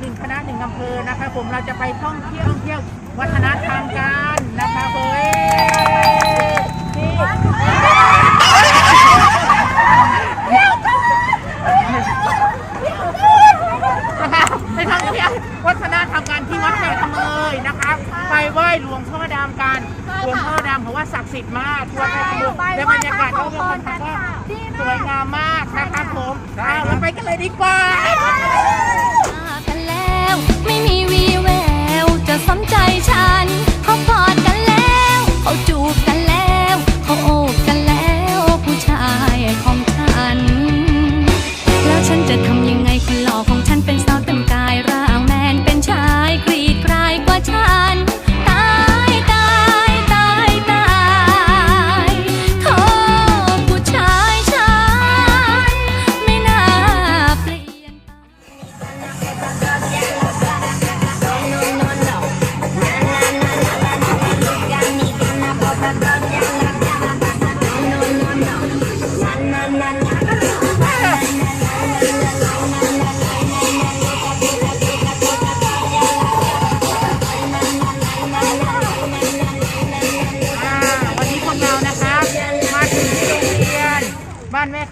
หนึ่งคณะหนึ่งอำเภอนะคะผมเราจะไปท่องเที่ยวท่องเที่ยววัฒนธรรมกันนะคะเฮ้ยนี่นะคะไปท่องเที่ยววัฒนธรรมกันที่วัดแม่ขเมยนะคะไปไหว้หลวงพ่อดำกันหลวงพ่อดำเพราะว่าศักดิ์สิทธิ์มากทั่วแม่ขเมยและบรรยากาศก็เป็นคนทางว่าสวยงามมากนะครับผมเราไปกันเลยดีกว่า ว ไม่มีวีแวว จะสนใจฉัน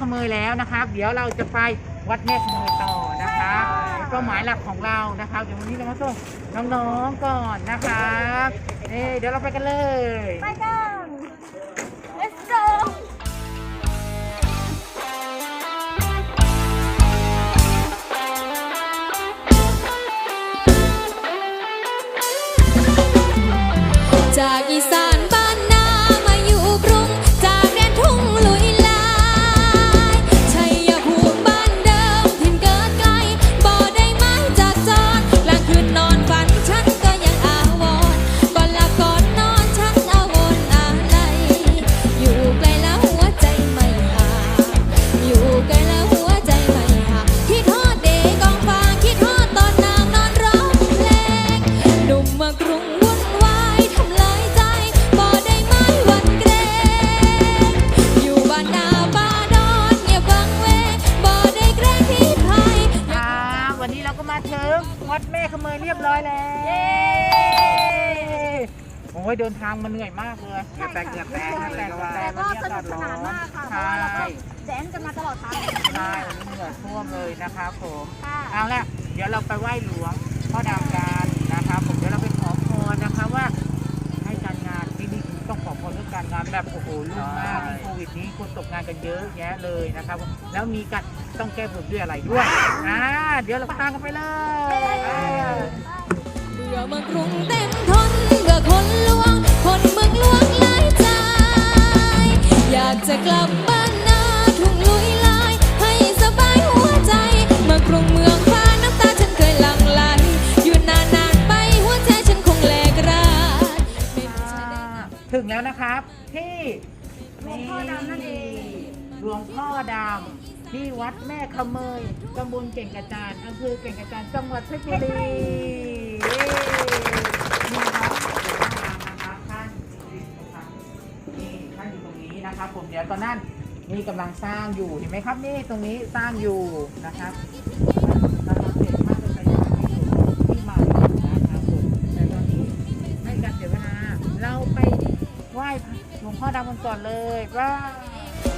ขเมยแล้วนะครับ เดี๋ยวเราจะไปวัดแม่ขเมยต่อนะคะเป้าหมายหลักของเรานะครับเดี๋ยววันนี้เรามาส่งน้องๆก่อนนะครับเอ้เดี๋ยวเราไปกันเลย ไปกัน let's go โอ้ยเดินทางมาเหนื่อยมากเลยเหงื่อแตกเหงื่อแตกเหงื่อแตกเหงื่อแตแต่กวันก็นี้สอากาศร้อนนุกสนานมากค่ะเพใช่ราะว่าเราไปแดนกันมาตลอดทางใช่วันนี้เหงื่อท่วมเลยนะครับผมค่ะเอาละเดี๋ยวเราไปไหว้หลวงพ่อดำกันนะครับผมเดี๋ยวเราไปขอพรนะคะว่าให้การงานที่ดีต้องขอพรเรื่องการงานแบบโอ้โหรุ่งมากในโควิดนี้คนตกงานกันเยอะแยะเลยนะครับแล้วมีการต้องแก้บนด้วยอะไรด้วยอ่าเดี๋ยวเราตามกันไปเลยเบื่อเมืองกรุงเต็มท จะกลับบ้านนาทุ่งลุยลาย ให้สบายหัวใจเมือกรุงเมืองฟ้าน้ำตาฉันเคยหลั่งไหล อยู่นานนานๆไปหัวใจฉันคงแหลกรานไม่มีชายใดถึงแล้วนะครับที่หลวงพ่อดำนั่นเองหลวงพ่อดำที่วัดแม่ขเมยตำบลเก่งกระจานอำเภอเก่งกระจานจังหวัดเพชรบุรี นะครับผมเดี๋ยวตอนนั้นนี่กำลังสร้างอยู่เห็นไหมครับนี่ตรงนี้สร้างอยู่นะครับกำลังเสร็จมากเลยที่มานะครับแต่ตอนนี้ไม่กันเสียเวลาเราไปไหว้หลวงพ่อดำกันก่อนเลยว่า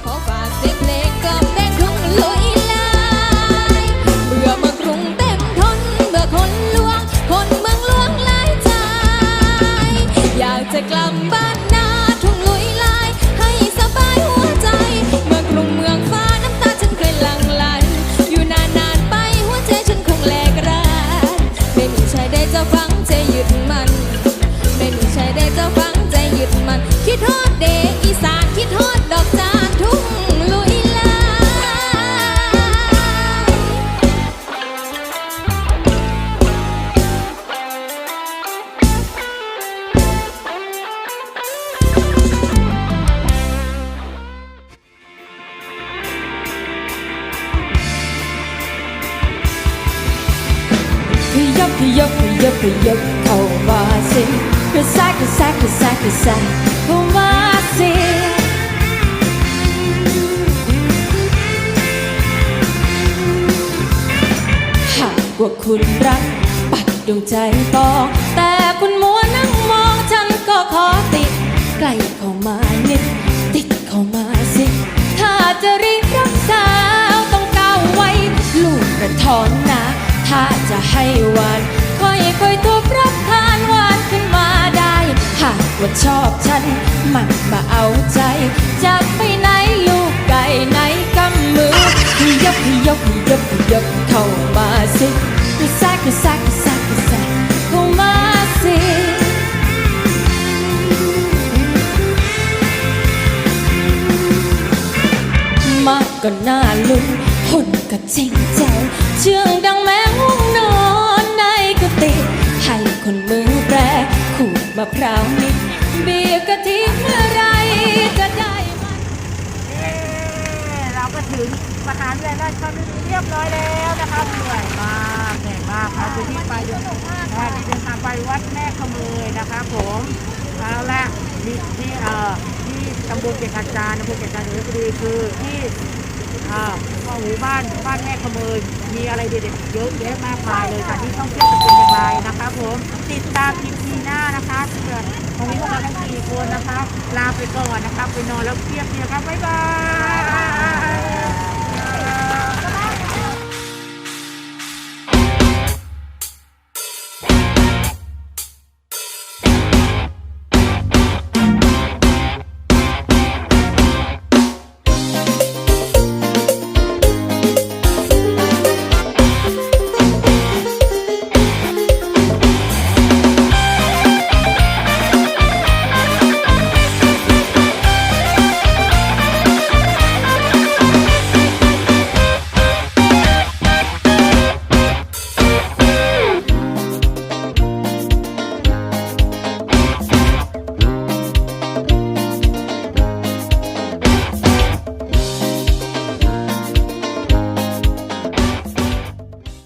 ขอฝากเสียงเลงกล่อมแดงทุ่งลุยลายเบื่อเมืองกรุงเต็มทนเบื่อคนลวง คนเมืองลวงหลายใจ อยากจะกลับบ้าน ม่มีชายไดจะฟังใจหยุดมัน ไม่มีชายไดจะฟังใจหยุดมัน คิดทอดเด ขยับขยับเข้ามาสิกระแซะกระแซะกระแซะกระแซะเข้ามาสิหากว่าคุณรัก ปัดวงใจปองแต่คุณมัวนั่งมองฉันก็ขอติดใกล้เข้ามานิด ติดเข้ามาสิ ถ้าจะรีบรักสาวต้องก้าวไว้ ลูกกระทอนนะ ถ้าจะให้หวาน ค่อยทุบรับทานหวานขึ้นมาได้ หากว่าชอบฉัน มันมาเอาใจจะไปไหนลูกไก่ไหนกำมือ ยกยกยกยกเข้ามาสิกระแซกกระแซกกระแซกกระแซกเข้ามาสิมากก็น่าลุ้นหุ่นก็จริงใจเชื่องดังแม มะพร้าวนิดบีบกะทิเมื่อไรจะได้มันเย้เราก็ถึงมหาวิทยาลัยราชบุรีเรียบร้อยแล้วนะครับเหนื่อยมากเหนื่อยมากครับคือที่ไปเดินทางที่เดินทางไปวัดแม่ขเมยนะครับผมเอาละที่ที่เอ่อที่ตำบลเกียรติกาจารอำเภอเกียรติกาญจนบุรีคือที่ อ่อหมู่บ้านบ้านแม่ขเมยมีอะไรเด็ดๆเยอะแยะมากมายเลยสถานที่ต้องเที่ยวจะเป็นอย่างไรนะคะผมติดตามทีทีหน้านะคะเพื่อของนี้พวกเราทั้งสี่คนนะคะ ลาไปก่อนนะคะไปนอนแล้วเพียบเพียครับบ๊ายบาย